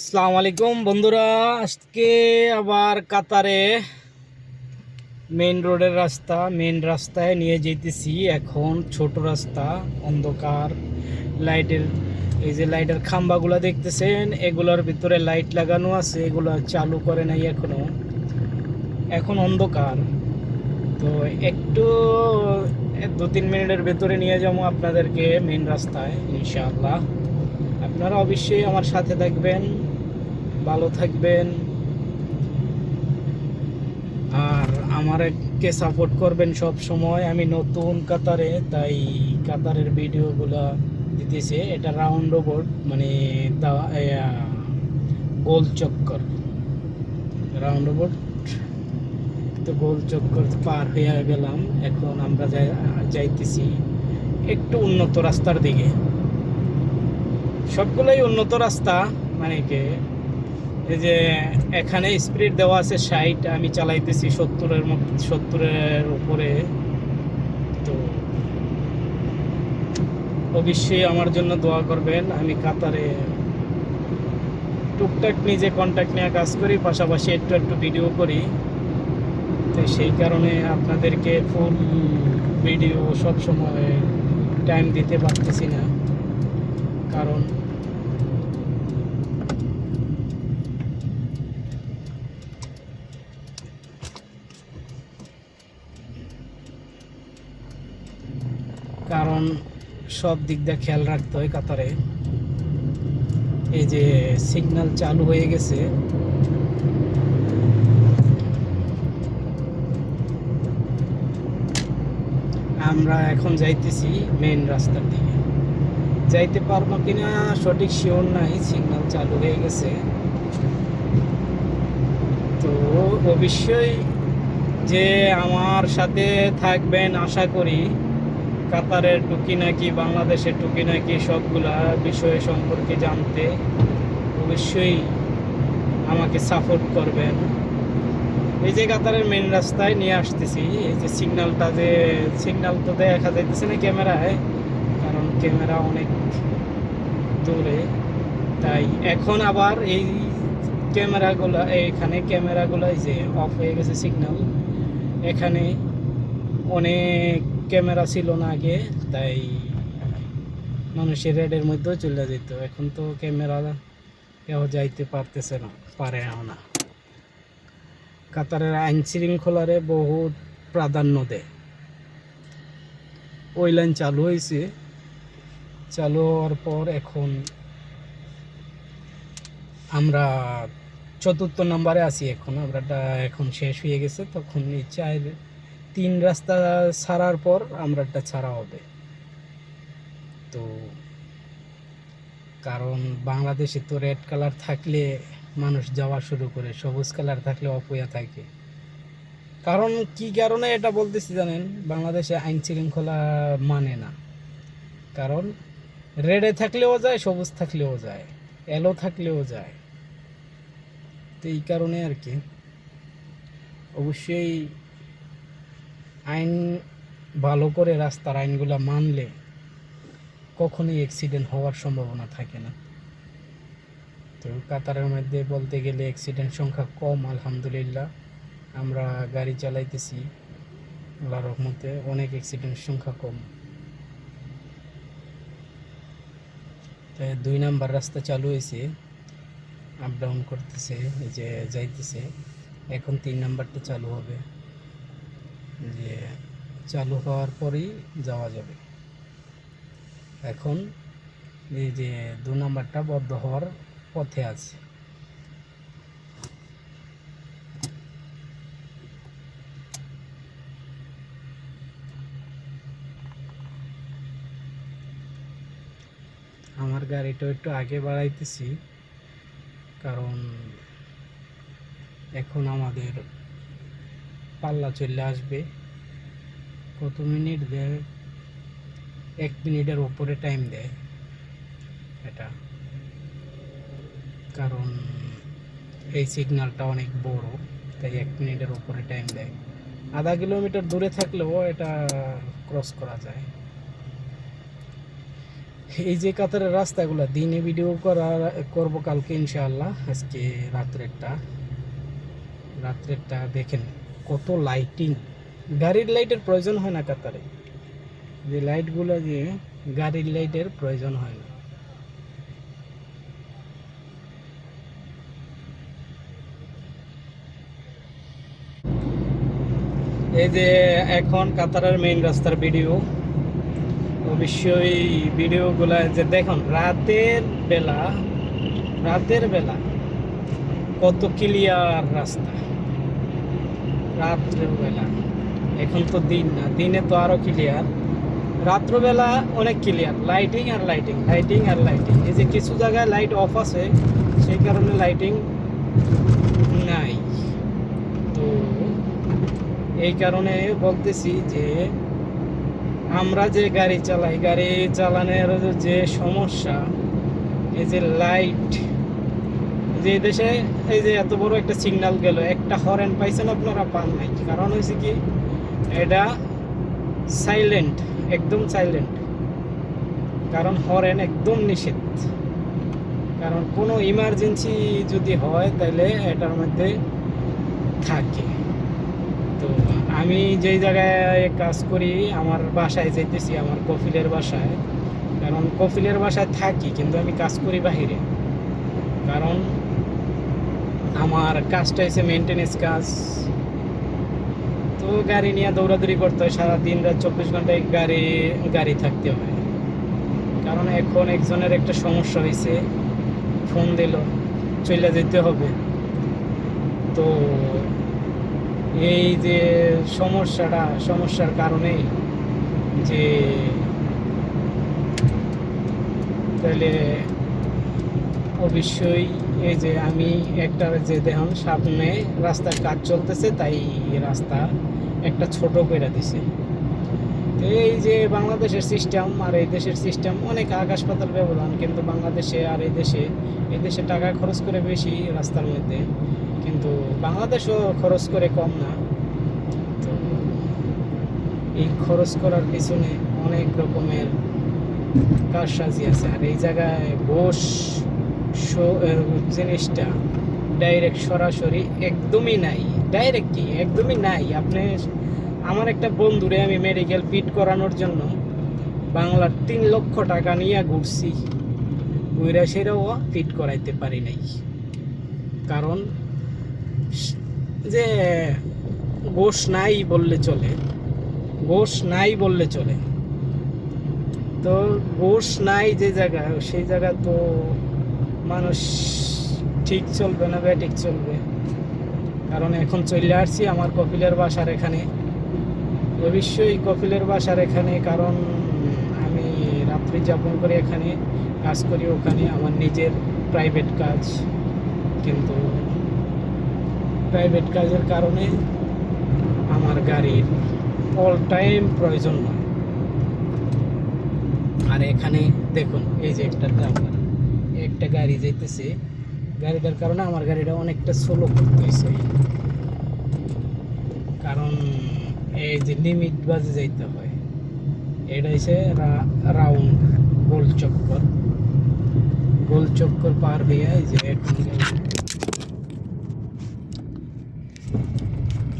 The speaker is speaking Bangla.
আসসালামু আলাইকুম বন্ধুরা, আজকে আবার কাতারে মেইন রোডের রাস্তা মেইন রাস্তায় নিয়ে যেতেছি এখন ছোট রাস্তা, অন্ধকার, লাইটের, এই যে লাইটের খাম্বাগুলো দেখতেছেন, এগুলোর ভিতরে লাইট লাগানো আছে, এগুলো চালু করে নাই এখনও এখন অন্ধকার। তো একটু দু তিন মিনিটের ভেতরে নিয়ে যাব আপনাদেরকে মেইন রাস্তায়, ইনশাআল্লাহ। আপনারা অবশ্যই আমার সাথে থাকবেন। ভালো থাকবেন। আর আমারকে সাপোর্ট করবেন সব সময়। আমি নতুন কাতারে, তাই কাতারের ভিডিওগুলো দিতেছে। এটা রাউন্ড বোর্ড মানে গোল চক্কর। রাউন্ড বোর্ড তো গোল চক্কর পার হয়ে গেলাম। এখন আমরা যাই- যাইতেছি একটু উন্নত রাস্তার দিকে। সবগুলোই উন্নত রাস্তা মানে কি? এই যে এখানে স্পিড দেওয়া আছে ষাট, আমি চালাইতেছি সত্তরের সত্তরের উপরে। তো অবশ্যই আমার জন্য দোয়া করবেন, আমি কাতারে টুকটাক নিজে কন্ট্যাক্ট নিয়ে কাজ করি, পাশাপাশি একটু একটু ভিডিও করি। তো সেই কারণে আপনাদেরকে ফুল ভিডিও সব সময় টাইম দিতে পারতেছি না। কারণ কারণ সব দিক দিয়ে খেয়াল রাখতে হয় কাতারে। এই যে সিগন্যাল চালু হয়ে গেছে। আমরা এখন যাইতেছি মেন রাস্তার দিকে। যাইতে পারব কিনা সঠিক শিওর নাই সিগন্যাল চালু হয়ে গেছে। তো অবশ্যই যে আমার সাথে থাকবেন আশা করি কাতারের টুকি নাকি বাংলাদেশের টুকি নাকি সবগুলা বিষয় সম্পর্কে জানতে অবশ্যই আমাকে সাপোর্ট করবেন। এই যে কাতারের মেন রাস্তায় নিয়ে আসতেছি, এই যে সিগন্যালটা যে সিগন্যাল তো দেখা যাইতেছে না ক্যামেরায়, কারণ ক্যামেরা অনেক দূরে। তাই এখন আবার এই ক্যামেরাগুলো, এখানে ক্যামেরাগুলো যে অফ হয়ে গেছে সিগন্যাল এখানে অনেক ক্যামেরা ছিল না আগে, তাই মানুষের রেডের মধ্যেও চলে যেত। এখন তো ক্যামেরা কেউ যাইতে পারতেছে না, পারে না। কাতারের আইন শৃঙ্খলারে বহুত প্রাধান্য দেয়। ওই লাইন চালু হয়েছে। চালু হওয়ার পর এখন আমরা চতুর্থ নম্বরে আছি এখন। আমরা এখন শেষ হয়ে গেছে, তখন এই চার তিন রাস্তা ছাড়ার পর আমরা একটা ছাড়া হবে। তো কারণ বাংলাদেশে তো রেড কালার থাকলে মানুষ যাওয়া শুরু করে, সবুজ কালার থাকলে অপয়া থাকে। কারণ কি কারণে এটা বলতেছি জানেন? বাংলাদেশে আইন শৃঙ্খলা মানে না। কারণ রেডে থাকলেও যায়, সবুজ থাকলেও যায় এলো থাকলেও যায়। তো এই কারণে আর কি। অবশ্যই আইন ভালো করে রাস্তার আইনগুলো মানলে কখনোই অ্যাক্সিডেন্ট হওয়ার সম্ভাবনা থাকে না। তো কাতারের মধ্যে বলতে গেলে অ্যাক্সিডেন্ট সংখ্যা কম, আলহামদুলিল্লাহ। আমরা গাড়ি চালাইতেছি আল্লাহ রহমতে অনেক অ্যাক্সিডেন্ট সংখ্যা কম। দুই নাম্বার রাস্তা চালু হয়েছে আপ ডাউন করতেছে যে যাইতেছে, এখন তিন নাম্বারটা চালু হবে। যে চালু হওয়ার পরেই যাওয়া যাবে। এখন এই যে দু নম্বরটা বদ্ধ হওয়ার পথে আছে। আমার গাড়িটা একটু আগে বাড়াইতেছি, কারণ এখন আমাদের পাল্লা চলে আসবে। কত মিনিট দেয়? এক মিনিটের ওপরে টাইম দেয়। এটা। কারণ এই সিগন্যালটা অনেক বড়, তাই এক মিনিটের ওপরে টাইম দেয়। আধা কিলোমিটার দূরে থাকলেও এটা ক্রস করা যায়। এই যে কাতারের রাস্তাগুলো, দিনে ভিডিও করা, করব কালকে ইনশাআল্লাহ, আজকে রাত্রেরটা। রাত্রেরটা দেখেন। কত লাইটিং গাড়ির লাইটের প্রয়োজন হয় না কাতারে যে লাইটগুলো দিয়ে গাড়ির লাইটের প্রয়োজন হয় না। এই যে এখন কাতারের মেইন রাস্তার ভিডিও অবশ্যই ভিডিওগুলা যে দেখুন, রাতের বেলা রাতের বেলা কত ক্লিয়ার রাস্তা। রাত্রের বেলা এখন তো দিন না, দিনে তো আরও ক্লিয়ার রাত্রবেলা অনেক ক্লিয়ার লাইটিং আর লাইটিং লাইটিং আর লাইটিং এই যে কিছু জায়গায় লাইট অফ আছে, সেই কারণে লাইটিং নাই। তো এই কারণে বলতেছি যে, আমরা যে গাড়ি চালাই, গাড়ি চালানোর যে সমস্যা, এই যে লাইট যে দেশে এই যে এত বড় একটা সিগন্যাল গেল, একটা হরেন পাইছেন আপনারা, পান নাই। কারণ হয়েছে কি, এটা সাইলেন্ট একদম সাইলেন্ট কারণ হরেন একদম নিষেধ। কারণ কোনো ইমার্জেন্সি যদি হয় তাহলে এটার মধ্যে থাকে। তো আমি যেই জায়গায় কাজ করি, আমার বাসায় যাইতেছি, আমার কফিলের বাসায়। কারণ কফিলের বাসায় থাকি, কিন্তু আমি কাজ করি বাহিরে। কারণ আমার কাজটা হয়েছে মেনটেনেন্স কাজ। তো গাড়ি নিয়ে দৌড়াদৌড়ি করতে হয়, সারা দিন রাত চব্বিশ ঘন্টায় গাড়ি গাড়ি থাকতে হয়। কারণ এখন একজনের একটা সমস্যা হয়েছে ফোন দিল চলে যেতে হবে। তো এই যে সমস্যাটা, সমস্যার কারণে যে তাহলে অবশ্যই এই যে আমি একটা যে দেখুন, সামনে রাস্তার কাজ চলতেছে, তাই রাস্তা একটা ছোট করে দিছে। এই যে বাংলাদেশের সিস্টেম আর এই দেশের সিস্টেম অনেক আকাশ পাতাল ব্যবধান, কিন্তু বাংলাদেশে আর এই দেশে এই দেশে টাকা খরচ করে বেশি রাস্তার মধ্যে, কিন্তু বাংলাদেশও খরচ করে কম না। তো এই খরচ করার পিছনে অনেক রকমের কারসাজি আছে। আর এই জায়গায় বস জিনিসটা ডাইরেক্ট সরাসরি একদমই নাই। ডাইরেক্ট কি? একদমই নাই। আপনি আমার একটা বন্ধুরে আমি মেডিকেল ফিট করানোর জন্য বাংলার তিন লক্ষ টাকা নিয়ে ঘুরছি। ঘুরে সেটাও ফিট করাইতে পারি নাই। কারণ যে গোশ নাই বললে চলে, গোশ নাই বললে চলে। তো গোশ নাই যে জায়গা, সেই জায়গা তো মানুষ ঠিক চলবে না ব্যাটিক চলবে। কারণ এখন চলে আসছি আমার কপিলের বাসার এখানে। অবশ্যই কপিলের বাসার এখানে, কারণ আমি রাত্রি যাপন করি এখানে কাজ করি, ওখানে আমার নিজের প্রাইভেট কাজ। কিন্তু প্রাইভেট কাজের কারণে আমার গাড়ির অল টাইম প্রয়োজন হয়। আর এখানে দেখুন, এই যে একটা ড্রাইভার একটা গাড়ি যাইতেছে। গাড়িটার কারণে আমার গাড়িটা অনেকটা স্লো করতেছে। কারণ এই যে লিমিট বাজে যাইতে হয়। এটা হচ্ছে রাউন্ড গোল চক্কর। গোল চক্কর পার হয়ে এই যে এখন